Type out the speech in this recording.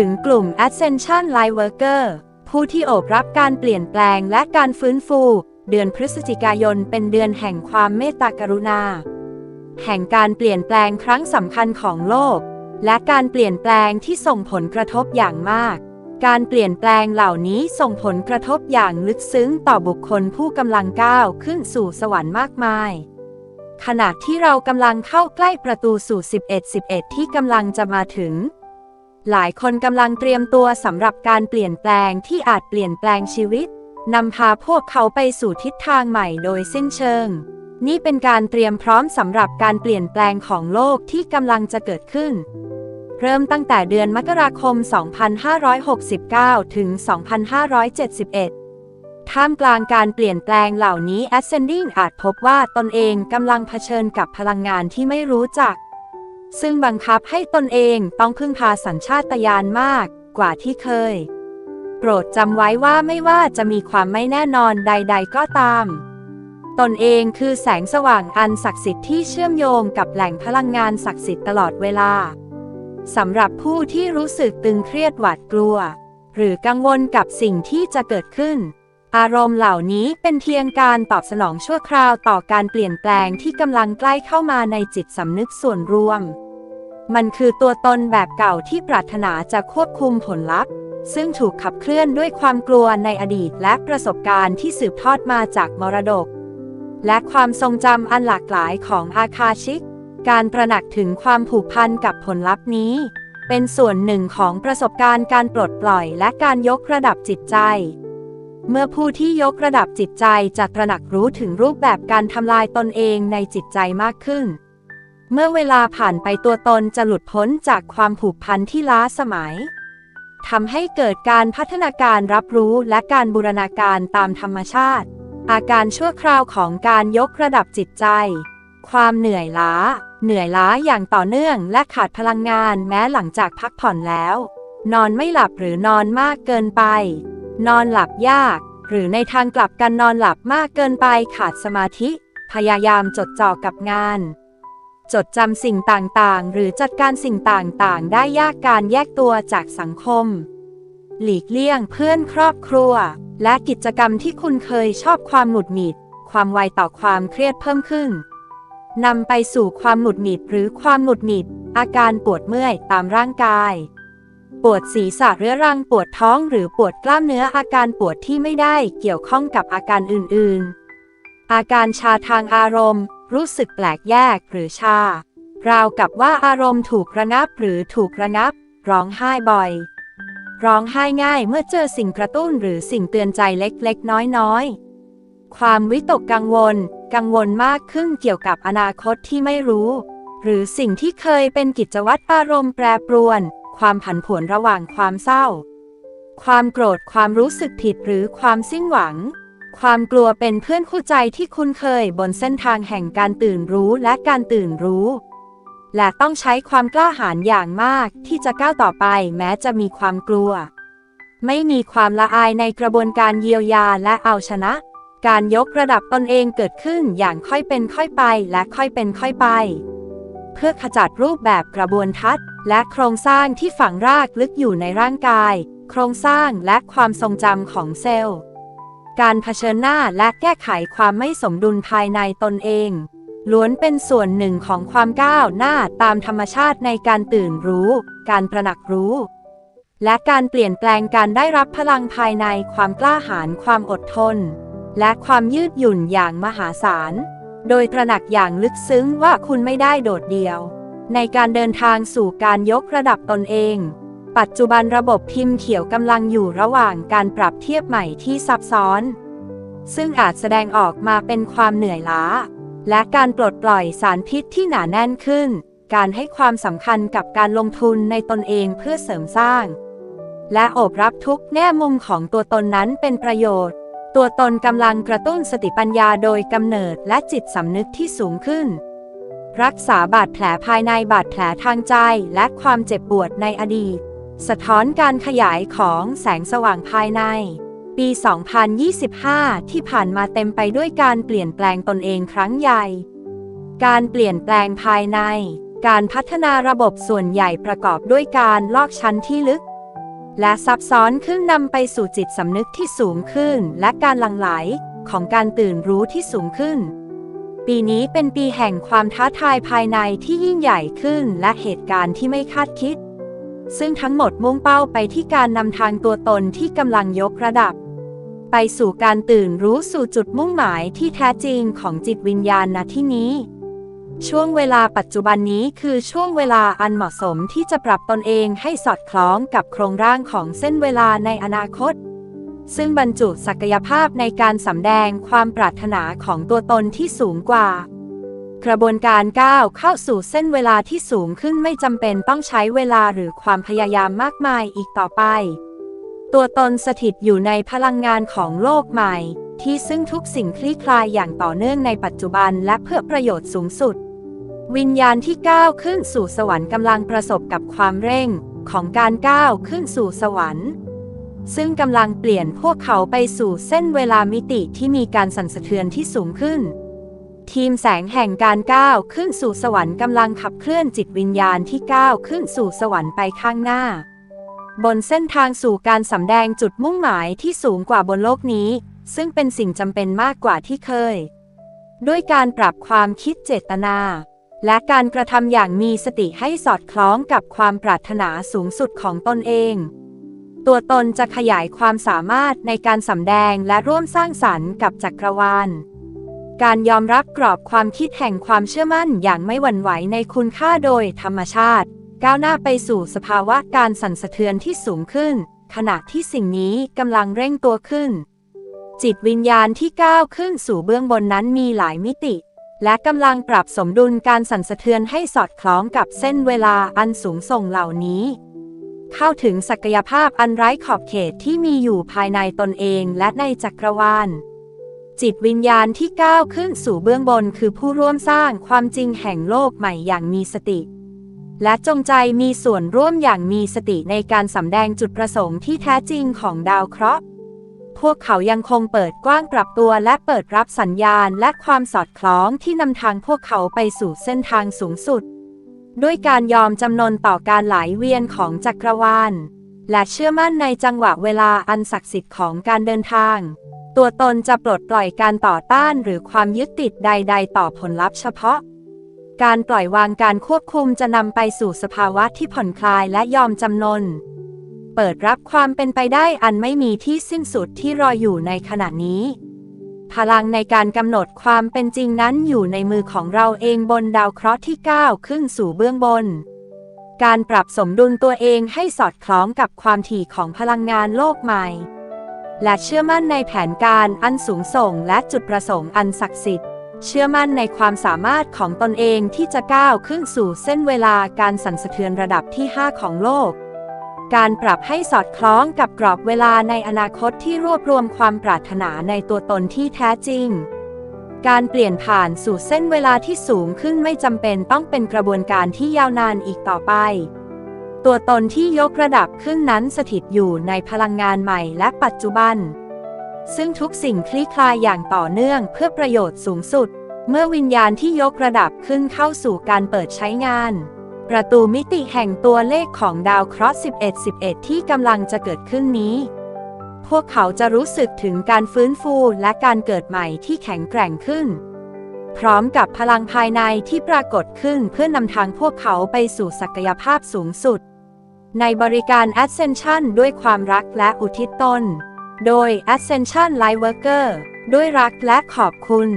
ถึงกลุ่ม Ascension Light Worker ผู้ที่โอบรับการเปลี่ยนแปลงและการฟื้นฟู เดือนพฤศจิกายนเป็นเดือนแห่งความเมตตากรุณา แห่งการเปลี่ยนแปลงครั้งสำคัญของโลก และการเปลี่ยนแปลงที่ส่งผลกระทบอย่างมาก การเปลี่ยนแปลงเหล่านี้ส่งผลกระทบอย่างลึกซึ้งต่อบุคคลผู้กำลังก้าวขึ้นสู่สวรรค์มากมายขณะที่เรากำลังเข้าใกล้ประตูสู่ 11 11 ที่กำลังจะมาถึง หลายคนกำลังเตรียมตัวสำหรับการเปลี่ยนแปลงที่อาจเปลี่ยนแปลงชีวิตนำพาพวกเขาไปสู่ทิศทางใหม่โดยสิ้นเชิง นี่เป็นการเตรียมพร้อมสำหรับการเปลี่ยนแปลงของโลกที่กำลังจะเกิดขึ้น เริ่มตั้งแต่เดือนมกราคม 2569 ถึง 2571 ท่ามกลางการเปลี่ยนแปลงเหล่านี้ Ascending อาจพบว่าตนเองกำลังเผชิญกับพลังงานที่ไม่รู้จัก ซึ่งบังคับให้ตนเองต้องพึ่งพาสัญชาตญาณมากกว่าที่เคย โปรดจำไว้ว่าไม่ว่าจะมีความไม่แน่นอนใด ๆ ก็ตาม ตนเองคือแสงสว่างอันศักดิ์สิทธิ์ที่เชื่อมโยงกับแหล่งพลังงานศักดิ์สิทธิ์ตลอดเวลาสำหรับผู้ที่รู้สึกตึงเครียดหวาดกลัว หรือกังวลกับสิ่งที่จะเกิดขึ้น อารมณ์เหล่านี้เป็นเพียงการตอบสนองชั่วคราวต่อการเปลี่ยนแปลงที่กำลังใกล้เข้ามาในจิตสำนึกส่วนรวม มันคือตัวตนแบบเก่าที่ปรารถนาจะควบคุมผลลัพธ์ ซึ่งถูกขับเคลื่อนด้วยความกลัวในอดีตและประสบการณ์ที่สืบทอดมาจากมรดก และความทรงจำอันหลากหลายของอาคาชิก การตระหนักถึงความผูกพันกับผลลัพธ์นี้ เป็นส่วนหนึ่งของประสบการณ์การปลดปล่อยและการยกระดับจิตใจ เมื่อผู้ที่ยกระดับจิตใจจะตระหนักรู้ถึงรูปแบบการทำลายตนเองในจิตใจมากขึ้น เมื่อเวลาผ่านไปตัวตนจะหลุดพ้นจากความผูกพันที่ล้าสมัยทำให้เกิดการพัฒนาการรับรู้และการบูรณาการตามธรรมชาติ อาการชั่วคราวของการยกระดับจิตใจ ความเหนื่อยล้า เหนื่อยล้าอย่างต่อเนื่องและขาดพลังงานแม้หลังจากพักผ่อนแล้ว นอนไม่หลับหรือนอนมากเกินไป นอนหลับยาก หรือในทางกลับกันนอนหลับมากเกินไปขาดสมาธิ พยายามจดจ่อกับงาน จดจำสิ่งต่างๆ หรือจัดการสิ่งต่างๆ ได้ยากการแยกตัวจากสังคม หลีกเลี่ยงเพื่อนครอบครัว และกิจกรรมที่คุณเคยชอบความหงุดหงิด ความไวต่อความเครียดเพิ่มขึ้นนำไปสู่ความหงุดหงิดหรือความหงุดหงิด อาการปวดเมื่อยตามร่างกาย ปวดศีรษะเรื้อรังปวดท้องหรือปวดกล้ามเนื้ออาการปวดที่ไม่ได้เกี่ยวข้องกับอาการอื่นๆ อาการชาทางอารมณ์ รู้สึกแปลกแยกหรือชา ราวกับว่าอารมณ์ถูกระงับหรือถูกระงับ ร้องไห้บ่อย ร้องไห้ง่ายเมื่อเจอสิ่งกระตุ้นหรือสิ่งเตือนใจเล็กๆ น้อยๆ ความวิตกกังวล กังวลมากขึ้นเกี่ยวกับอนาคตที่ไม่รู้ หรือสิ่งที่เคยเป็นกิจวัตรอารมณ์แปรปรวน ความผันผวนระหว่างความเศร้า ความโกรธความรู้สึกผิดหรือความสิ้นหวัง ความกลัวเป็นเพื่อนคู่ใจที่คุ้นเคยบนเส้นทางแห่งการตื่นรู้และการตื่นรู้ และต้องใช้ความกล้าหาญอย่างมากที่จะก้าวต่อไปแม้จะมีความกลัว ไม่มีความละอายในกระบวนการเยียวยาและเอาชนะ การยกระดับตนเองเกิดขึ้นอย่างค่อยเป็นค่อยไปและค่อยเป็นค่อยไป เพื่อขจัดรูปแบบกระบวนทัศน์ และโครงสร้างที่ฝังรากลึกอยู่ในร่างกาย โครงสร้างและความทรงจำของเซลล์ การเผชิญหน้าและแก้ไขความไม่สมดุลภายในตนเอง ล้วนเป็นส่วนหนึ่งของความก้าวหน้าตามธรรมชาติในการตื่นรู้ การตระหนักรู้ และการเปลี่ยนแปลงการได้รับพลังภายในความกล้าหาญความอดทน และความยืดหยุ่นอย่างมหาศาล โดยตระหนักอย่างลึกซึ้งว่าคุณไม่ได้โดดเดี่ยว ในการเดินทางสู่การยกระดับตนเอง ปัจจุบันระบบพิมพ์เขียวกำลังอยู่ระหว่างการปรับเทียบใหม่ที่ซับซ้อน ซึ่งอาจแสดงออกมาเป็นความเหนื่อยล้า และการปลดปล่อยสารพิษที่หนาแน่นขึ้น การให้ความสำคัญกับการลงทุนในตนเองเพื่อเสริมสร้าง และอบรับทุกแง่มุมของตัวตนนั้นเป็นประโยชน์ ตัวตนกำลังกระตุ้นสติปัญญาโดยกำเนิดและจิตสำนึกที่สูงขึ้น รักษาบาดแผลภายในบาดแผลทางใจและความเจ็บปวดในอดีต สะท้อนการขยายของแสงสว่างภายใน ปี 2025 ที่ผ่านมาเต็มไปด้วยการเปลี่ยนแปลงตนเองครั้งใหญ่ การเปลี่ยนแปลงภายใน การพัฒนาระบบส่วนใหญ่ประกอบด้วยการลอกชั้นที่ลึก และซับซ้อนขึ้นนำไปสู่จิตสำนึกที่สูงขึ้น และการหลั่งไหลของการตื่นรู้ที่สูงขึ้น ปีนี้เป็นปีแห่งความท้าทายภายในที่ยิ่งใหญ่ขึ้นและเหตุการณ์ที่ไม่คาดคิด ซึ่งทั้งหมดมุ่งเป้าไปที่การนำทางตัวตนที่กำลังยกระดับ ไปสู่การตื่นรู้สู่จุดมุ่งหมายที่แท้จริงของจิตวิญญาณณที่นี้ ช่วงเวลาปัจจุบันนี้คือช่วงเวลาอันเหมาะสมที่จะปรับตนเองให้สอดคล้องกับโครงร่างของเส้นเวลาในอนาคต ซึ่งบรรจุศักยภาพในการสำแดงความปรารถนาของตัวตนที่สูงกว่า กระบวนการก้าวเข้าสู่เส้นเวลาที่สูงขึ้นไม่จำเป็นต้องใช้เวลาหรือความพยายามมากมายอีกต่อไป ตัวตนสถิตอยู่ในพลังงานของโลกใหม่ ที่ซึ่งทุกสิ่งคลี่คลายอย่างต่อเนื่องในปัจจุบันและเพื่อประโยชน์สูงสุด วิญญาณที่ก้าวขึ้นสู่สวรรค์กำลังประสบกับความเร่ง ของการก้าวขึ้นสู่สวรรค์ ซึ่งกำลังเปลี่ยนพวกเขาไปสู่เส้นเวลามิติที่มีการสั่นสะเทือนที่สูงขึ้น ทีมแสงแห่งการก้าวขึ้นสู่สวรรค์กำลังขับเคลื่อนจิตวิญญาณที่ก้าวขึ้นสู่สวรรค์ไปข้างหน้า บนเส้นทางสู่การสำแดงจุดมุ่งหมายที่สูงกว่าบนโลกนี้ ซึ่งเป็นสิ่งจำเป็นมากกว่าที่เคย ด้วยการปรับความคิดเจตนา และการกระทำอย่างมีสติให้สอดคล้องกับความปรารถนาสูงสุดของตนเอง ตัวตนจะขยายความสามารถในการสำแดงและร่วมสร้างสรรค์กับจักรวาล การยอมรับกรอบความคิดแห่งความเชื่อมั่นอย่างไม่หวั่นไหวในคุณค่าโดยธรรมชาติ ก้าวหน้าไปสู่สภาวะการสั่นสะเทือนที่สูงขึ้น ขณะที่สิ่งนี้กำลังเร่งตัวขึ้น จิตวิญญาณที่ก้าวขึ้นสู่เบื้องบนนั้นมีหลายมิติ และกำลังปรับสมดุลการสั่นสะเทือนให้สอดคล้องกับเส้นเวลาอันสูงส่งเหล่านี้ เข้าถึงศักยภาพอันไร้ขอบเขตที่มีอยู่ภายในตนเองและในจักรวาล จิตวิญญาณที่ก้าวขึ้นสู่เบื้องบนคือผู้ร่วมสร้างความจริงแห่งโลกใหม่อย่างมีสติ และจงใจมีส่วนร่วมอย่างมีสติในการสำแดงจุดประสงค์ที่แท้จริงของดาวเคราะห์พวกเขายังคงเปิดกว้างปรับตัวและเปิดรับสัญญาณและความสอดคล้องที่นำทางพวกเขาไปสู่เส้นทางสูงสุด ด้วยการยอมจำนนต่อการไหลเวียนของจักรวาล และเชื่อมั่นในจังหวะเวลาอันศักดิ์สิทธิ์ของการเดินทาง ตัวตนจะปลดปล่อยการต่อต้านหรือความยึดติดใด ๆ ต่อผลลัพธ์เฉพาะ การปล่อยวางการควบคุมจะนำไปสู่สภาวะที่ผ่อนคลายและยอมจำนน เปิดรับความเป็นไปได้อันไม่มีที่สิ้นสุดที่รออยู่ในขณะนี้ พลังในการกำหนดความเป็นจริงนั้นอยู่ในมือของเราเองบนดาวเคราะห์ที่ก้าวขึ้นสู่เบื้องบน การปรับสมดุลตัวเองให้สอดคล้องกับความถี่ของพลังงานโลกใหม่ และเชื่อมั่นในแผนการอันสูงส่งและจุดประสงค์อันศักดิ์สิทธิ์ เชื่อมั่นในความสามารถของตนเองที่จะก้าวขึ้นสู่เส้นเวลาการสั่นสะเทือนระดับที่ 5 ของโลก การปรับให้สอดคล้องกับกรอบเวลาในอนาคตที่รวบรวมความปรารถนาในตัวตนที่แท้จริง การเปลี่ยนผ่านสู่เส้นเวลาที่สูงขึ้นไม่จำเป็นต้องเป็นกระบวนการที่ยาวนานอีกต่อไป ตัวตนที่ยกระดับขึ้นนั้นสถิตอยู่ในพลังงานใหม่และปัจจุบัน ซึ่งทุกสิ่งคลี่คลายอย่างต่อเนื่องเพื่อประโยชน์สูงสุด เมื่อวิญญาณที่ยกระดับขึ้นเข้าสู่การเปิดใช้งาน ประตูมิติแห่งตัวเลขของดาวเคราะห์ 11 11 ที่กำลังจะเกิดขึ้นนี้ พวกเขาจะรู้สึกถึงการฟื้นฟูและการเกิดใหม่ที่แข็งแกร่งขึ้น พร้อมกับพลังภายในที่ปรากฏขึ้นเพื่อนำทางพวกเขาไปสู่ศักยภาพสูงสุด ในบริการ Ascension ด้วยความรักและอุทิศตน โดย Ascension Lightworker ด้วยรักและขอบคุณ